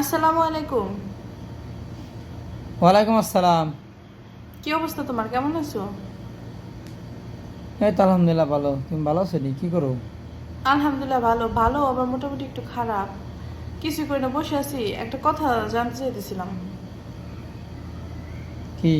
আসসালামু আলাইকুম। ওয়ালাইকুম আসসালাম। কি অবস্থা তোমার? কেমন আছো? এই তো আলহামদুলিল্লাহ ভালো। তুমি ভালো আছো নি? কি করো? আলহামদুলিল্লাহ ভালো। ভালো আবার মোটামুটি একটু খারাপ। কিছু করে না বসে আছি। একটা কথা জানতে চাইতেছিলাম। কি?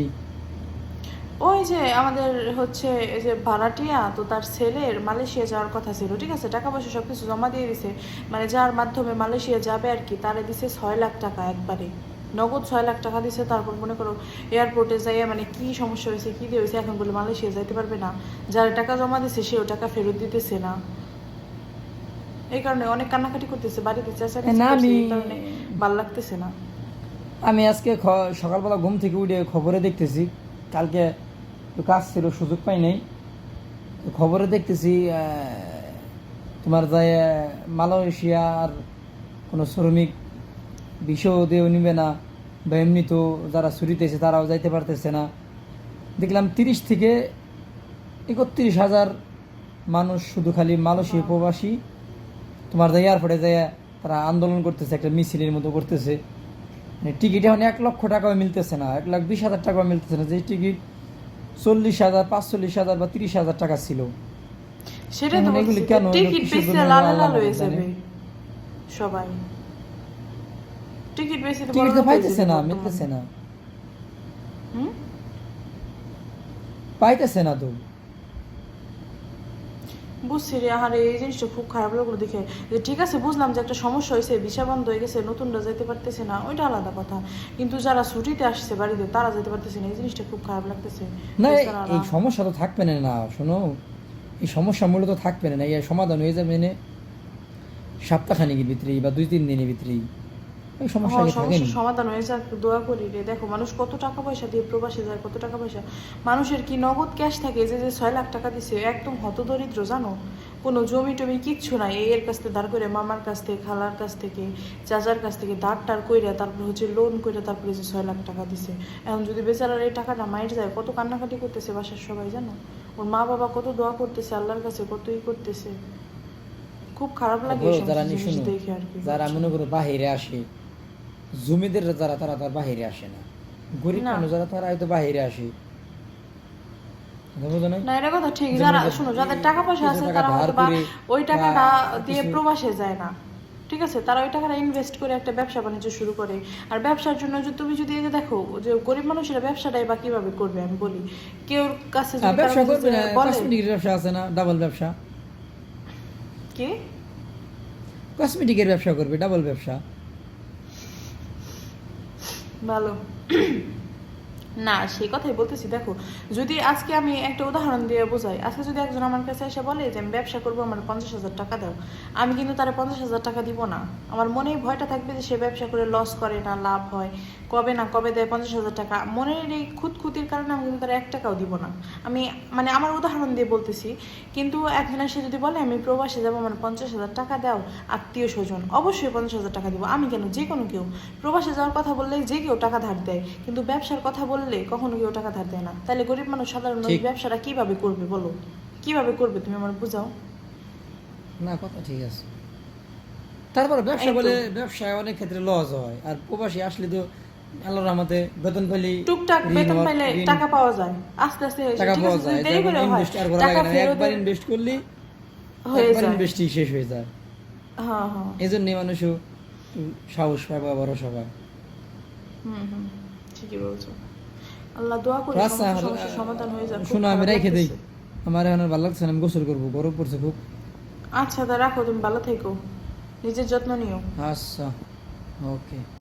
ওই যে আমাদের হচ্ছে এই যে ভাড়াটিয়া তো তার ছেলের মালয়েশিয়া যাওয়ার কথা ছিল ঠিক আছে? টাকা পয়সা সব কিছু জমা দিয়ে দিছে। মানে যার মাধ্যমে মালয়েশিয়া যাবে আর কি তারে দিছে ছয় লাখ টাকা একবারে। নগদ ছয় লাখ টাকা দিছে তারপর মনে করো এয়ারপোর্টে যাইয়া মানে কি সমস্যা হয়েছে কি দিয়ে হয়েছে এখন বলে মালয়েশিয়া যাইতে পারবে না। যার টাকা জমা দিছে সেও টাকা ফেরত দিতেছে না। এই কারণে অনেক কান্নাকাটি করতেছে বাড়িতে না, আমি- এই কারণে ভালো লাগতেছে না। আমি আজকে সকালবেলা ঘুম থেকে উঠে খবরে দেখতেছি কালকে একটু কাজ ছিল, সুযোগ পাই নাই। তো খবরে দেখতেছি তোমার যায় মালয়েশিয়ার কোনো শ্রমিক বিষও দেও নিবে না, বা এমনি তো যারা ছুটিতেছে তারাও যাইতে পারতেছে না। দেখলাম তিরিশ থেকে একত্রিশ হাজার মানুষ শুধু খালি মালয়েশিয়া প্রবাসী। তোমার যায় এয়ারপোর্টে যায়, তারা আন্দোলন করতেছে, একটা মিছিলের মতো করতেছে। মানে টিকিট এখন এক লক্ষ টাকাও মিলতেছে না, এক লাখ বিশ হাজার টাকাও মিলতেছে না। যে টিকিট চল্লিশ হাজার পাঁচচল্লিশ হাজার বা তিরিশ হাজার টাকা ছিল। সেটাই তো এগুলি কেন? হলো? টিকিট কিসের লাল লাল হয়ে যাবে সবাই। টিকিট বেশি টিকিট তো পাইতেছে না মিলতেছে না। হুম? পাইতেছে না তো। বুঝছি রে আর এই জিনিসটা খুব খারাপ লাগল দেখে। যে ঠিক আছে বুঝলাম যে একটা সমস্যা হয়েছে ভিসা বন্ধ হয়ে গেছে নতুনরা যেতে পারতেছে না ওইটা আলাদা কথা। কিন্তু যারা ছুটিতে আসছে বাড়িতে তারা যেতে পারতেছে না এই জিনিসটা খুব খারাপ লাগতেছে। না এই- সমস্যা তো থাকবে না না শোনো। এই সমস্যা মূলত থাকবে না এই সমাধান হয়ে যাবে না। সপ্তাহখানিকের ভিতরেই বা দুই তিন দিনের ভিতরেই। এই সমস্যা সমাধান হয়ে যাক দোয়া করি রে। দেখো মানুষ কত টাকা পয়সা দিয়ে প্রবাসে যায় কত টাকা পয়সা। মানুষের কি নগদ ক্যাশ থাকে যে যে ছয় লাখ টাকা দিছে একদম হতদরিদ্র জানো? কোনো জমি টমি কিচ্ছু নাই এর কাছ থেকে দাঁড় করে মামার কাছ থেকে খালার কাছ থেকে চাচার কাছ থেকে দাঁড় টার কইরা তারপর হচ্ছে লোন কইরা তারপরে যে ছয় লাখ টাকা দিছে। এখন যদি বেচারার এই টাকাটা মাইর যায় কত কান্নাকাটি করতেছে বাসার সবাই জানো? ওর মা বাবা কত দোয়া করতেছে আল্লাহর কাছে কত ই করতেছে। খুব খারাপ লাগে যারা মনে করো বাহিরে আসে জমিদের যারা তারা তার বাহিরে আসে না। গরিব মানুষ যারা তারা হয়তো বাহিরে আসে। কথা বোঝো নাই? না এটা কথা ঠিক। যারা শোনো যাদের টাকা পয়সা আছে তারা হয়তো ওই টাকাটা দিয়ে প্রবাসে যায় না। ঠিক আছে? তারা ওই টাকাটা ইনভেস্ট করে একটা ব্যবসা বাণিজ্য শুরু করে। আর ব্যবসার জন্য যদি তুমি যদি এই যে দেখো যে গরিব মানুষেরা ব্যবসাটাই বা কীভাবে করবে আমি বলি। কেউ কাছে হ্যাঁ, ব্যবসা করবে না। ব্যবসা আছে না? ডাবল ব্যবসা। কি? কসমেটিকের ব্যবসা করবে ডাবল ব্যবসা। ভালো না, সেই কথাই বলতেছি, দেখো, যদি আজকে আমি একটা উদাহরণ দিয়ে বোঝাই, আজকে যদি একজন আমার কাছে এসে বলে যে আমি ব্যবসা করব, আমার পঞ্চাশ হাজার টাকা দাও, আমি কিন্তু তারা পঞ্চাশ হাজার টাকা দিব না। আমার মনেই ভয়টা থাকবে যে সে ব্যবসা করে লস করে না, লাভ হয়, কবে না কবে দেয় পঞ্চাশ হাজার টাকা। মনের এই খুঁতখুতির কারণে আমি কিন্তু তারা এক টাকাও দিব না। আমি মানে আমার উদাহরণ দিয়ে বলতেছি, কিন্তু একজন এসে যদি বলে, আমি প্রবাসে যাব, আমার পঞ্চাশ হাজার টাকা দাও, আত্মীয় স্বজন, অবশ্যই পঞ্চাশ হাজার টাকা দিব। আমি কেন? যে কোনো কেউ। প্রবাসে যাওয়ার কথা বললে যে কেউ টাকা ধার দেয়, কিন্তু ব্যবসার কথা বললে কখনো কেউ টাকা ধার দেয় না। তাহলে গরিব মানুষ সাধারণ ব্যবসাটা কীভাবে করবে বলো? কীভাবে করবে তুমি আমার বুঝাও। না কথা ঠিক আছে। তারপরে ব্যবসা। বলে ব্যবসায় অনেক ক্ষেত্রে লস হয়। আর প্রবাসী আসলে তো আল্লাহর রহমতে বেতন পেলে টুকটাক বেতন পাইলে টাকা পাওয়া যায়। আস্তে আস্তে টাকা পাওয়া যায়। দেরি করে হয় টাকা একবার ইনভেস্ট করলে হয়ে যায়। ইনভেস্টই শেষ হয়ে যায়। হ্যাঁ হ্যাঁ। মানুষও সাহস পায় বা ভরসা পায়। হুম হুম। ঠিকই বলছো। আল্লাহ দোয়া করি সমাধান হয়ে যাবে শোনো আমি রেখে দেই। আমার এখন ভালো লাগছে না আমি গোসল করব গরম পড়ছে খুব। আচ্ছা তা রাখো তুমি ভালো থেকো। নিজের যত্ন নিও। আচ্ছা ওকে।